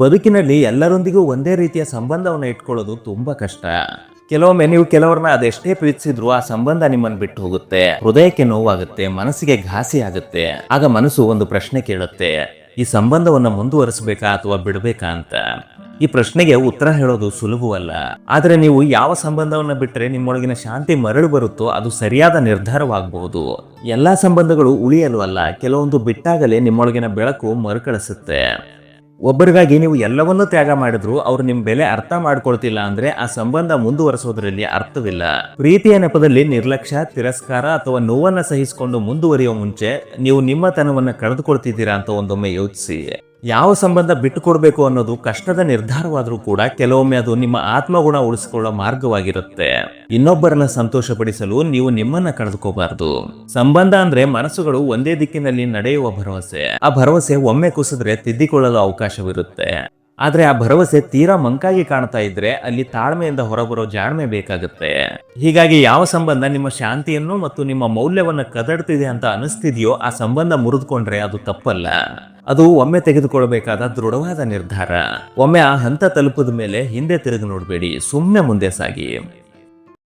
ಬದುಕಿನಲ್ಲಿ ಎಲ್ಲರೊಂದಿಗೂ ಒಂದೇ ರೀತಿಯ ಸಂಬಂಧವನ್ನು ಇಟ್ಕೊಳ್ಳೋದು ತುಂಬಾ ಕಷ್ಟ. ಕೆಲವೊಮ್ಮೆ ನೀವು ಕೆಲವ್ರನ್ನ ಅದೆಷ್ಟೇ ಪ್ರೀತಿಸಿದ್ರು ಆ ಸಂಬಂಧ ನಿಮ್ಮನ್ನು ಬಿಟ್ಟು ಹೋಗುತ್ತೆ. ಹೃದಯಕ್ಕೆ ನೋವಾಗುತ್ತೆ, ಮನಸ್ಸಿಗೆ ಘಾಸಿ ಆಗುತ್ತೆ. ಆಗ ಮನಸ್ಸು ಒಂದು ಪ್ರಶ್ನೆ ಕೇಳುತ್ತೆ, ಈ ಸಂಬಂಧವನ್ನ ಮುಂದುವರಿಸಬೇಕಾ ಅಥವಾ ಬಿಡಬೇಕಾ ಅಂತ? ಈ ಪ್ರಶ್ನೆಗೆ ಉತ್ತರ ಹೇಳೋದು ಸುಲಭವಲ್ಲ. ಆದರೆ ನೀವು ಯಾವ ಸಂಬಂಧವನ್ನ ಬಿಟ್ಟರೆ ನಿಮ್ಮೊಳಗಿನ ಶಾಂತಿ ಮರಳು ಬರುತ್ತೋ ಅದು ಸರಿಯಾದ ನಿರ್ಧಾರವಾಗಬಹುದು ಎಲ್ಲಾ ಸಂಬಂಧಗಳು ಉಳಿಯಲು ಅಲ್ಲ, ಕೆಲವೊಂದು ಬಿಟ್ಟಾಗಲೇ ನಿಮ್ಮೊಳಗಿನ ಬೆಳಕು ಮರುಕಳಿಸುತ್ತೆ. ಒಬ್ಬರಿಗಾಗಿ ನೀವು ಎಲ್ಲವನ್ನೂ ತ್ಯಾಗ ಮಾಡಿದ್ರು ಅವ್ರು ನಿಮ್ ಬೆಲೆ ಅರ್ಥ ಮಾಡ್ಕೊಳ್ತಿಲ್ಲ ಅಂದ್ರೆ ಆ ಸಂಬಂಧ ಮುಂದುವರಿಸೋದ್ರಲ್ಲಿ ಅರ್ಥವಿಲ್ಲ. ಪ್ರೀತಿಯ ನೆಪದಲ್ಲಿ ನಿರ್ಲಕ್ಷ್ಯ, ತಿರಸ್ಕಾರ ಅಥವಾ ನೋವನ್ನ ಸಹಿಸಿಕೊಂಡು ಮುಂದುವರಿಯುವ ಮುಂಚೆ ನೀವು ನಿಮ್ಮತನವನ್ನ ಕಳೆದುಕೊಳ್ತಿದ್ದೀರಾ ಅಂತ ಒಂದೊಮ್ಮೆ ಯೋಚಿಸಿ. ಯಾವ ಸಂಬಂಧ ಬಿಟ್ಟುಕೊಡ್ಬೇಕು ಅನ್ನೋದು ಕಷ್ಟದ ನಿರ್ಧಾರವಾದರೂ ಕೂಡ ಕೆಲವೊಮ್ಮೆ ಅದು ನಿಮ್ಮ ಆತ್ಮಗುಣ ಉಳಿಸಿಕೊಳ್ಳೋ ಮಾರ್ಗವಾಗಿರುತ್ತೆ. ಇನ್ನೊಬ್ಬರನ್ನ ಸಂತೋಷಪಡಿಸಲು ನೀವು ನಿಮ್ಮನ್ನ ಕಳೆದುಕೋಬಾರದು. ಸಂಬಂಧ ಅಂದ್ರೆ ಮನಸ್ಸುಗಳು ಒಂದೇ ದಿಕ್ಕಿನಲ್ಲಿ ನಡೆಯುವ ಭರವಸೆ. ಆ ಭರವಸೆ ಒಮ್ಮೆ ಕುಸಿದ್ರೆ ತಿದ್ದಿಕೊಳ್ಳಲು ಅವಕಾಶವಿರುತ್ತೆ. ಆದ್ರೆ ಆ ಭರವಸೆ ತೀರಾ ಮಂಕಾಗಿ ಕಾಣ್ತಾ ಇದ್ರೆ ಅಲ್ಲಿ ತಾಳ್ಮೆಯಿಂದ ಹೊರಬರೋ ಜಾಣ್ಮೆ ಬೇಕಾಗುತ್ತೆ. ಹೀಗಾಗಿ ಯಾವ ಸಂಬಂಧ ನಿಮ್ಮ ಶಾಂತಿಯನ್ನು ಮತ್ತು ನಿಮ್ಮ ಮೌಲ್ಯವನ್ನ ಕದಡ್ತಿದೆ ಅಂತ ಅನಿಸ್ತಿದೆಯೋ ಆ ಸಂಬಂಧ ಮುರಿದುಕೊಂಡ್ರೆ ಅದು ತಪ್ಪಲ್ಲ. ಅದು ಒಮ್ಮೆ ತೆಗೆದುಕೊಳ್ಳಬೇಕಾದ ದೃಢವಾದ ನಿರ್ಧಾರ. ಒಮ್ಮೆ ಆ ಹಂತ ತಲುಪಿದ ಮೇಲೆ ಹಿಂದೆ ತಿರುಗಿ ನೋಡಬೇಡಿ. ಸುಮ್ಮನೆ ಮುಂದೆ ಸಾಗಿ.